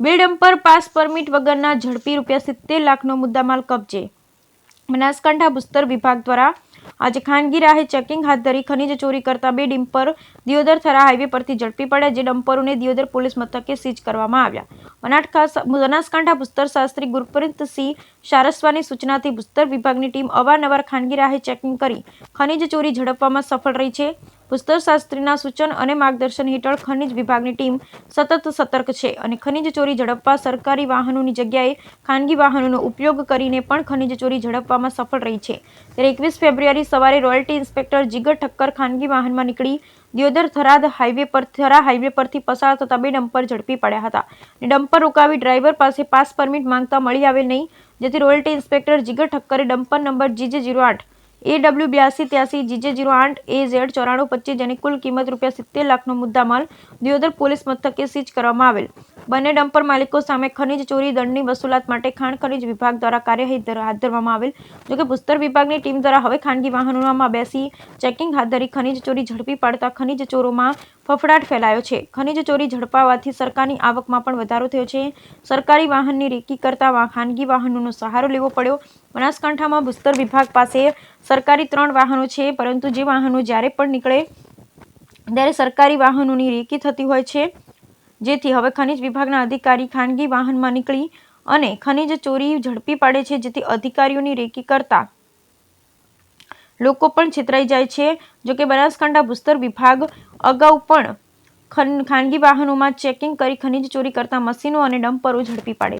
બે dumper pass permit વગરના ઝડપી રૂપિયા સિત્તેર લાખનો મુદ્દામાલ કબજે. બનાસકાંઠા ભૂસ્તર વિભાગ દ્વારા આજે ખાનગી રાહે ચેકિંગ હાથ ધરી ખનીજ ચોરી કરતા બે ડિમ્પર દિયોદર થરા હાઈવે પરથી ઝડપી પડ્યા, જે ડમ્પરોને દિયોદર પોલીસ મથકે સીઝ કરવામાં આવ્યા. બનાસકાંઠા બનાસકાંઠા ભૂસ્તર શાસ્ત્રી ગુરપ્રીતસિંહ સારસ્વાની સૂચનાથી ભૂસ્તર વિભાગની ટીમ અવારનવાર ખાનગી રાહે ચેકિંગ કરી ખનીજ ચોરી ઝડપવામાં સફળ રહી છે. ભૂસ્તર શાસ્ત્રીના સૂચન અને માર્ગદર્શન હેઠળ ખનીજ વિભાગની ટીમ સતત સતર્ક છે અને ખનીજ ચોરી ઝડપવા સરકારી વાહનોની જગ્યાએ ખાનગી વાહનોનો ઉપયોગ કરીને પણ ખનીજ ચોરી ઝડપવામાં સફળ રહી છે. ત્યારે એકવીસ ફેબ્રુઆરી સવારે રોયલ્ટી ઇન્સ્પેક્ટર જીગર ઠક્કર ખાનગી વાહનમાં નીકળી દિયોદર થરાદ હાઈવે પર, થરા હાઈવે પરથી પસાર થતા બે ડમ્પર ઝડપી પડ્યા હતા અને ડમ્પર રોકાવી ડ્રાઈવર પાસે પાસ પરમિટ માંગતા મળી આવેલ નહીં, જેથી રોયલ્ટી ઇન્સ્પેક્ટર જીગર ઠક્કરે ડમ્પર નંબર જીજે જીરો આઠ એ ડબલ્યુ બ્યાસી ત્યાસી જીજે જીરો આઠ એ ઝેડ ચોરાણું પચીસ જેની કુલ કિંમત રૂપિયા સિત્તેર લાખનો મુદ્દામાલ દિયોદર પોલીસ મથકે સીઝ કરવામાં આવેલ. બંને ડમ્પર માલિકો સામે ખનીજ ચોરી દંડની વસૂલાત માટે ખાણ ખનીજ વિભાગ દ્વારા કાર્યવાહી હાથ ધરવામાં આવેલ. જોકે ભૂસ્તર વિભાગની ટીમ દ્વારા હવે ખાનગી વાહનોમાં બેસી ચેકિંગ હાથ ધરી ખનીજ ચોરી ઝડપી પાડતા ખનીજ ચોરોમાં ફફડાટ ફેલાયો છે. ખનીજ ચોરી ઝડપાવાથી સરકારની આવકમાં પણ વધારો થયો છે. સરકારી વાહનની રેકી કરતા ખાનગી વાહનોનો સહારો લેવો પડ્યો. બનાસકાંઠામાં ભૂસ્તર વિભાગ પાસે સરકારી ત્રણ વાહનો છે, પરંતુ જે વાહનો જ્યારે પણ નીકળે, ત્યારે સરકારી વાહનોની રેકી થતી હોય છે. જેથી હવે ખનિજ વિભાગના અધિકારી ખાનગી વાહનમાં નીકળી અને ખનિજ ચોરી ઝડપી પાડે છે, જેથી અધિકારીઓની રેકી કરતા લોકો પણ છેતરાઈ જાય છે. જોકે બનાસકાંઠા ભૂસ્તર વિભાગ અગાઉ પણ ખાનગી વાહનોમાં ચેકિંગ કરી ખનિજ ચોરી કરતા મશીનો અને ડમ્પરો ઝડપી પાડે